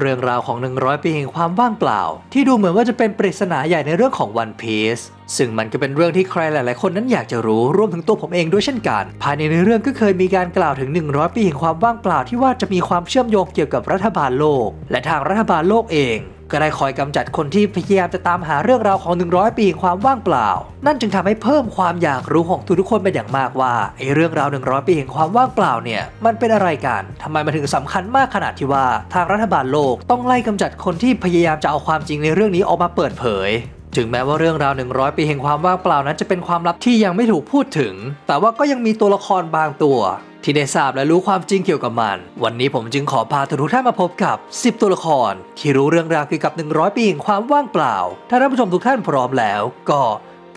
เรื่องราวของ 100 ปีแห่งความว่างเปล่า ที่ดูเหมือนว่าจะเป็นปริศนาใหญ่ในเรื่องของ One Piece ซึ่งมันก็เป็นเรื่องที่ใครหลาย ๆ คนนั้นอยากจะรู้รวมถึงตัวผมเองด้วยเช่นกัน ภายในเรื่องก็เคยมีการกล่าวถึง 100 ปีแห่งความว่างเปล่าที่ว่าจะมีความเชื่อมโยงเกี่ยวกับรัฐบาลโลก และทางรัฐบาลโลกเอง ก็ได้คอยกำจัดคนที่พยายามจะตามหาเรื่องราวของ 100 ปีแห่งความว่างเปล่า นั่นจึงทำให้เพิ่มความอยากรู้ของทุกๆคนเป็นอย่างมากว่าไอ้เรื่องราว 100 ปีแห่งความว่างเปล่าเนี่ยมันเป็นอะไรกันทำไมมันถึงสำคัญมากขนาดที่ว่า ทางรัฐบาลโลกต้องไล่กำจัดคนที่พยายามจะเอาความจริงในเรื่องนี้ออกมาเปิดเผยถึงแม้ว่าเรื่องราว 100 ปีแห่งความว่างเปล่านั้นจะเป็นความลับที่ยังไม่ถูกพูดถึง แต่ว่าก็ยังมีตัวละครบางตัว ที่ได้ทราบและรู้ความจริงเกี่ยวกับมัน วันนี้ผมจึงขอพาทุกท่านมาพบกับ 10 ตัวละคร ที่รู้เรื่องราวเกี่ยวกับ 100 ปีแห่งความว่างเปล่า ถ้าท่านผู้ชมทุกท่านพร้อมแล้ว ก็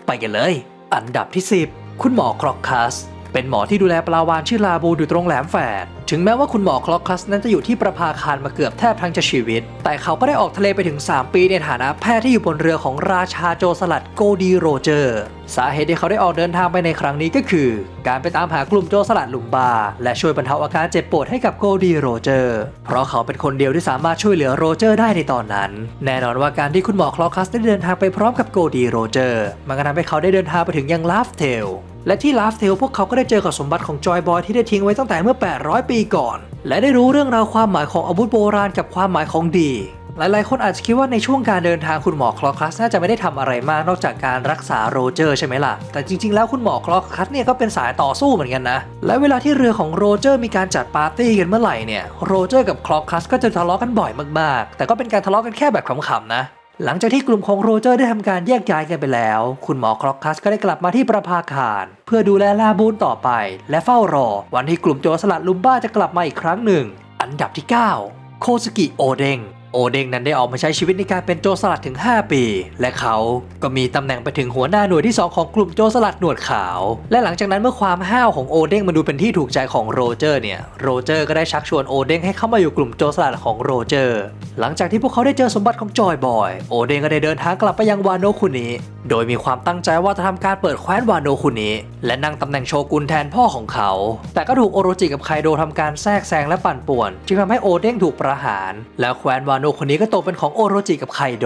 ไปกันเลย อันดับที่ 10 คุณหมอครอกคัส เป็นหมอที่ดูแลปลาวานชื่อลาบูอยู่ตรงแหลมแฝด ถึงแม้ว่าคุณหมอคลอกคัสนั้นจะอยู่ที่ประภาคารมาเกือบแทบทั้งจะชีวิต แต่เขาก็ได้ออกทะเลไปถึง 3 ปีในฐานะแพทย์ที่อยู่บนเรือของราชาโจสลัดโกดีโรเจอร์ สาเหตุที่เขาได้ออกเดินทางไปในครั้งนี้ก็คือ การไปตามหากลุ่มโจสลัดลุมบา และช่วยบรรเทาอาการเจ็บปวดให้กับโกดีโรเจอร์ เพราะเขาเป็นคนเดียวที่สามารถช่วยเหลือโรเจอร์ได้ในตอนนั้น แน่นอนว่าการที่คุณหมอคลอกคัสได้เดินทางไปพร้อมกับโกดีโรเจอร์ มันก็ทำให้เขาได้เดินทางไปถึงยังลาฟเทล และที่ลาฟเทลพวกเขาก็ได้เจอกับสมบัติของจอยบอยที่ได้ทิ้งไว้ตั้งแต่เมื่อ 800 ปีก่อน และได้รู้เรื่องราวความหมายของอาวุธโบราณกับความหมายของดี หลายๆ คนอาจจะคิดว่าในช่วงการเดินทางคุณหมอคลอคัสน่าจะไม่ได้ทำอะไรมากนอกจากการรักษาโรเจอร์ใช่ไหมล่ะ แต่จริงๆ แล้วคุณหมอคลอคัสเนี่ยก็เป็นสายต่อสู้เหมือนกันนะ และเวลาที่เรือของโรเจอร์มีการจัดปาร์ตี้กันเมื่อไหร่เนี่ย โรเจอร์กับคลอคัสก็จะทะเลาะกันบ่อยมากๆ แต่ก็เป็นการทะเลาะกันแค่แบบขำๆนะ หลังจากที่กลุ่มของโรเจอร์ได้ทำการแยกย้ายกันไปแล้ว คุณหมอครอกคัสก็ได้กลับมาที่ประภาคาร เพื่อดูแลลาบูนต่อไป และเฝ้ารอ วันที่กลุ่มโจรสลัดลุมบ้าจะกลับมาอีกครั้งหนึ่ง อันดับที่ 9 โคสกิโอเดง โอเด้งนั้นได้ออกมาใช้ชีวิตในการเป็นโจรสลัดถึง 5 ปี และเขาก็มีตำแหน่งไปถึงหัวหน้าหน่วยที่ 2 ของกลุ่มโจรสลัดหนวดขาว และหลังจากนั้นเมื่อความห้าวของโอเด้งมาดูเป็นที่ถูกใจของโรเจอร์เนี่ยโรเจอร์ก็ได้ชักชวนโอเด้งให้เข้ามาอยู่กลุ่มโจรสลัดของโรเจอร์ หลังจากที่พวกเขาได้เจอสมบัติของจอยบอยโอเด้งก็ได้เดินทางกลับไปยังวานโนคุนิโดยมีความตั้งใจว่าจะทำการเปิดแคว้นวานโนคุนิและนั่งตำแหน่งโชกุนแทนพ่อของเขา แต่ก็ถูกโอโรจิกับไคโดทำการแทรกแซงและปั่นป่วน จึงทำให้โอเด้งถูกประหาร แล้วแคว้นวานโนคุนิก็ตกเป็นของโอโรจิกับไคโด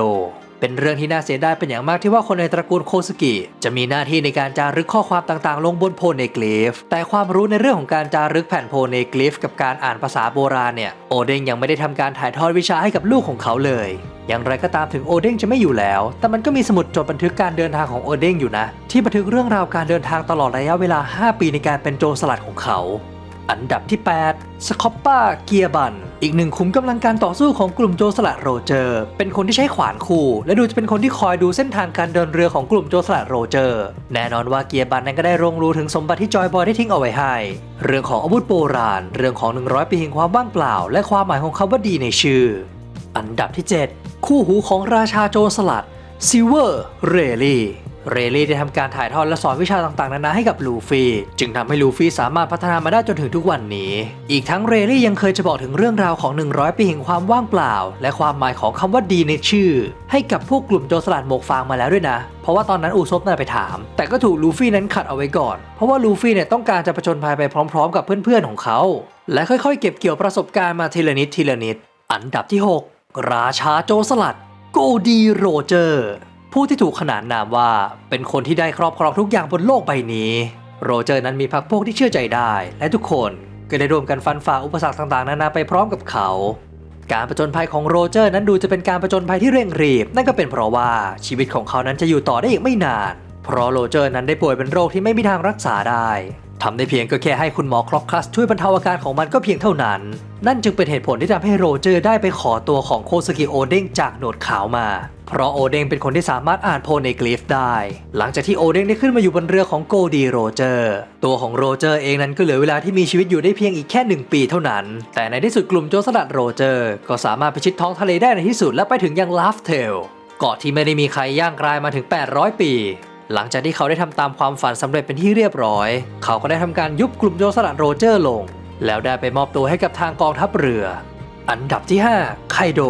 เป็นเรื่องที่น่าเสียดายเป็นอย่างมากที่ว่าคนในตระกูลโคสกิ จะมีหน้าที่ในการจารึกข้อความต่างๆ ลงบนโพเนกลิฟแต่ความรู้ในเรื่องของการจารึกแผ่นโพเนกลิฟกับการอ่านภาษาโบราณเนี่ยโอเด้งยังไม่ได้ทำการถ่ายทอดวิชาให้กับลูกของเขาเลยอย่างไรก็ตามถึงโอเด้งจะไม่อยู่แล้ว แต่มันก็มีสมุดจดบันทึกการเดินทางของโอเด้งอยู่นะ ที่บันทึกเรื่องราวการเดินทางตลอดระยะเวลา 5 ปีในการเป็นโจรสลัดของเขา อันดับที่ 8 สคอปปาเกียบัน อีกหนึ่งขุมกำลังการต่อสู้ของกลุ่มโจสลัดโรเจอร์ เป็นคนที่ใช้ขวานคู่ และดูจะเป็นคนที่คอยดูเส้นทางการเดินเรือของกลุ่มโจสลัดโรเจอร์ แน่นอนว่าเกียบันนั้นก็ได้รงรู้ถึงสมบัติที่จอยบอยได้ทิ้งเอาไว้ให้ เรื่องของอาวุธโบราณ เรื่องของ 100 ปีแห่งความว่างเปล่า และความหมายของคำว่าดีในชื่อ อันดับที่ 7 คู่หูของราชาโจสลัดซิลเวอร์เรลี่ เรลี่ได้ทำการถ่ายทอดและสอนวิชาต่างๆ นานาให้กับลูฟี่ จึงทำให้ลูฟี่สามารถพัฒนามาได้จนถึงทุกวันนี้ อีกทั้งเรลี่ยังเคยจะบอกถึงเรื่องราวของ 100 ปีแห่งความว่างเปล่า และความหมายของคำว่าดีในชื่อ ให้กับพวกกลุ่มโจรสลัดหมวกฟางมาแล้วด้วยนะ เพราะว่าตอนนั้นอูซบน่ะไปถาม แต่ก็ถูกลูฟี่นั้นขัดเอาไว้ก่อน เพราะว่าลูฟี่เนี่ยต้องการจะผจญภัยไปพร้อม ๆ กับเพื่อนๆของเขา และค่อยๆ เก็บเกี่ยวประสบการณ์มาทีละนิดทีละนิด อันดับที่ 6 ราชาโจรสลัด โกดีโรเจอร์ ผู้ที่ถูกขนานนามว่าเป็นคนที่ได้ครอบครองทุกอย่างบนโลกใบนี้ โรเจอร์นั้นมีพรรคพวกที่เชื่อใจได้ และทุกคนก็ได้ร่วมกันฟันฝ่าอุปสรรคต่างๆ นานาไปพร้อมกับเขา การประจนภัยของโรเจอร์นั้นดูจะเป็นการประจนภัยที่เร่งรีบ นั่นก็เป็นเพราะว่าชีวิตของเขานั้นจะอยู่ต่อได้อีกไม่นาน เพราะโรเจอร์นั้นได้ป่วยเป็นโรคที่ไม่มีทางรักษาได้ ทำได้เพียงก็แค่ให้คุณหมอครอกคัสช่วยบรรเทาอาการของมันก็เพียงเท่านั้น นั่นจึงเป็นเหตุผลที่ทำให้โรเจอร์ได้ไปขอตัวของโคสกิโอเด้งจากหนวดขาวมา เพราะโอเด้งเป็นคนที่สามารถอ่านโพเนกลิฟได้ หลังจากที่โอเด้งได้ขึ้นมาอยู่บนเรือของโกดีโรเจอร์ ตัวของโรเจอร์เองนั้นก็เหลือเวลาที่มีชีวิตอยู่ได้เพียงอีกแค่หนึ่งปีเท่านั้น แต่ในที่สุดกลุ่มโจรสลัดโรเจอร์ ก็สามารถพิชิตท้องทะเลได้ในที่สุดและไปถึงยังลาฟเทลเกาะที่ไม่ได้มีใครย่างกรายมาถึง 800 ปี หลังจากที่เขาได้ทำตามความฝันสำเร็จเป็นที่เรียบร้อย เขาก็ได้ทำการยุบกลุ่มโจรสลัดโรเจอร์ลง แล้วได้ไปมอบตัวให้กับทางกองทัพเรือ อันดับที่ 5 ไคโด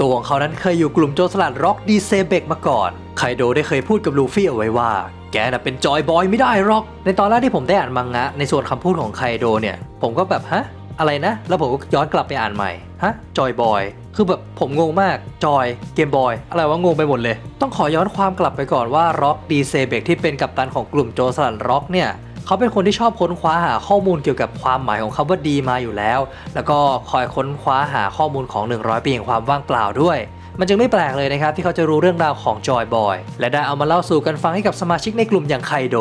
ตัวของเขานั้นเคยอยู่กลุ่มโจรสลัดร็อกดีเซเบกมาก่อน ไคโดได้เคยพูดกับลูฟี่เอาไว้ว่า แกน่ะเป็นจอยบอยไม่ได้หรอก ในตอนแรกที่ผมได้อ่านมังงะในส่วนคำพูดของไคโดเนี่ย ผมก็แบบฮะ อะไรนะ แล้วผมก็ย้อนกลับไปอ่านใหม่ ฮะ จอยบอย คือแบบผมงงมากจอยเกมบอยอะไรวะงงไปหมดเลย ต้องขอย้อนความกลับไปก่อนว่าร็อกดีเซเบกที่เป็นกัปตันของกลุ่มโจรสลัดร็อกเนี่ยเขาเป็นคนที่ชอบค้นคว้าหาข้อมูลเกี่ยวกับความหมายของคำว่าดีมาอยู่แล้ว แล้วก็คอยค้นคว้าหาข้อมูลของ 100 ปีแห่งความว่างเปล่าด้วย มันจึงไม่แปลกเลยนะครับที่เขาจะรู้เรื่องราวของจอยบอย และได้เอามาเล่าสู่กันฟังให้กับสมาชิกในกลุ่มอย่างไคโด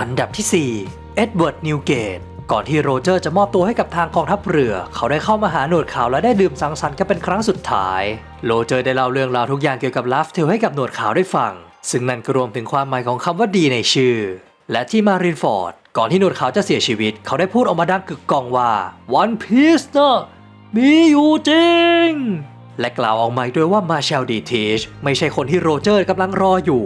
อันดับที่ 4 เอ็ดเวิร์ดนิวเกต ก่อนที่โรเจอร์จะมอบตัวให้กับทางกองทัพเรือ เขาได้เข้ามาหาหนวดขาวและได้ดื่มสังสรรค์กันเป็นครั้งสุดท้าย โรเจอร์ได้เล่าเรื่องราวทุกอย่างเกี่ยวกับลาฟเทลให้กับหนวดขาวได้ฟัง ซึ่งนั่นก็รวมถึงความหมายของคำว่าดีในชื่อ และที่มารินฟอร์ด ก่อนที่หนวดขาวจะเสียชีวิต เขาได้พูดออกมาดังกึกก้องว่า One Piece นะมีอยู่จริงและกล่าวออกมาด้วยว่ามาเชลดีทิชไม่ใช่คนที่โรเจอร์กำลังรออยู่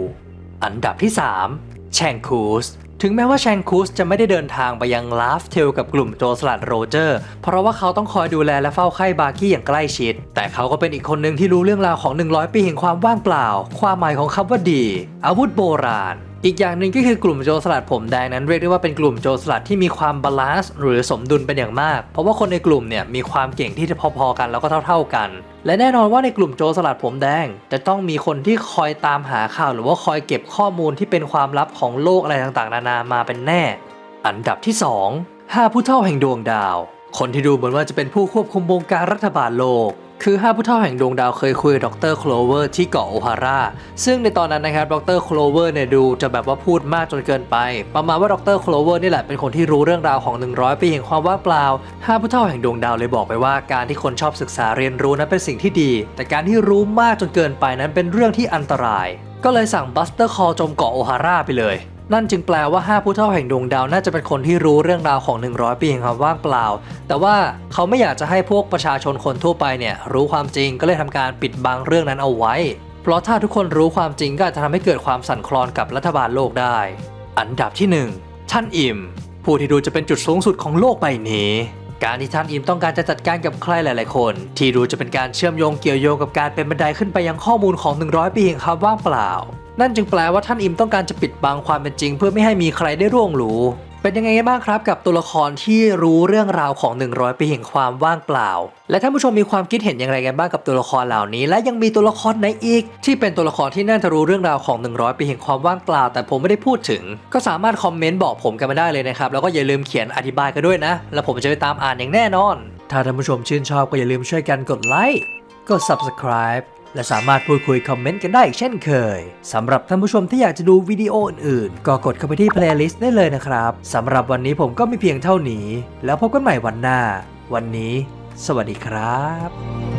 อันดับที่ 3 แชงคูส ถึงแม้ว่าแชงคูสจะไม่ได้เดินทางไปยังลาฟเทลกับกลุ่มโจรสลัดโรเจอร์ เพราะว่าเขาต้องคอยดูแลและเฝ้าไข้บาร์กี้อย่างใกล้ชิด แต่เขาก็เป็นอีกคนหนึ่งที่รู้เรื่องราวของ 100 ปีแห่งความว่างเปล่า ความหมายของคำว่าดี อาวุธโบราณ อีกอย่างหนึ่งก็คือกลุ่มโจรสลัดผมแดงนั้นเรียกได้ว่าเป็นกลุ่มโจรสลัดที่มีความบาลานซ์หรือสมดุลเป็นอย่างมาก เพราะว่าคนในกลุ่มเนี่ยมีความเก่งที่จะพอๆกันแล้วก็เท่า ๆกัน และแน่นอนว่าในกลุ่มโจรสลัดผมแดง จะต้องมีคนที่คอยตามหาข่าว หรือว่าคอยเก็บข้อมูลที่เป็นความลับของโลกอะไรต่างๆ นานามาเป็นแน่ อันดับที่ 2 5 ผู้เท่าแห่งดวงดาว คนที่ดูเหมือนว่าจะเป็นผู้ควบคุมวงการรัฐบาลโลก คือ5ผู้เท่าแห่งดวงดาวเคยคุยกับดรโคลเวอร์ที่เกาะโอฮาร่าซึ่งในตอนนั้นนะครับดรโคลเวอร์เนี่ยดูจะแบบว่าพูดมากจนเกินไป ประมาณว่าดรโคลเวอร์นี่แหละเป็นคนที่รู้เรื่องราวของ 100ปีแห่งความว่างเปล่า5ผู้เท่าแห่งดวงดาวเลยบอกไปว่าการที่คนชอบศึกษาเรียนรู้นั้นเป็นสิ่งที่ดี แต่การที่รู้มากจนเกินไปนั้นเป็นเรื่องที่อันตราย ก็เลยสั่งบัสเตอร์คอลจมเกาะโอฮาร่าไปเลย นั่นจึงแปลว่า 5 ผู้เท่าแห่งดวงดาวน่าจะเป็นคนที่รู้เรื่องราวของ 100 ปีแห่งความว่างเปล่า แต่ว่าเขาไม่อยากจะให้พวกประชาชนคนทั่วไปเนี่ยรู้ความจริงก็เลยทำการปิดบังเรื่องนั้นเอาไว้ เพราะถ้าทุกคนรู้ความจริงก็อาจจะทำให้เกิดความสั่นคลอนกับรัฐบาลโลกได้ อันดับที่ 1 ท่านอิม ผู้ที่ดูจะเป็นจุดสูงสุดของโลกใบนี้การที่ท่านอิมต้องการจะจัดการกับใครหลาย ๆ คน ที่ดูจะเป็นการเชื่อมโยงเกี่ยวโยงกับการเป็นบันไดขึ้นไปยังข้อมูลของ 100 ปีแห่งความว่างเปล่า นั่นจึงแปลว่าท่านอิมต้องการจะปิดบังความเป็นจริง เพื่อไม่ให้มีใครได้ร่วงรู้ เป็นยังไงกันบ้างครับกับตัวละครที่รู้เรื่องราวของ 100ปีแห่งความว่างเปล่า และท่านผู้ชมมีความคิดเห็นอย่างไรกันบ้างกับตัวละครเหล่านี้ และยังมีตัวละครไหนอีก ที่เป็นตัวละครที่น่าจะรู้เรื่องราวของ 100ปีแห่งความว่างเปล่า แต่ผมไม่ได้พูดถึง ก็สามารถคอมเมนต์บอกผมกันมาได้เลยนะครับแล้วก็อย่าลืมเขียนอธิบายกันด้วยนะ แล้วผมจะไปตามอ่านอย่างแน่นอน ถ้าท่านผู้ชมชื่นชอบก็อย่าลืมช่วยกันกดไลค์กด subscribe และสามารถพูดคุยคอมเมนต์กันได้อีกเช่นเคยสำหรับท่านผู้ชมที่อยากจะดูวิดีโออื่นๆ ก็กดเข้าไปที่เพลย์ลิสต์ได้เลยนะครับสำหรับวันนี้ผมก็มีเพียงเท่านี้ แล้วพบกันใหม่วันหน้า วันนี้ สวัสดีครับ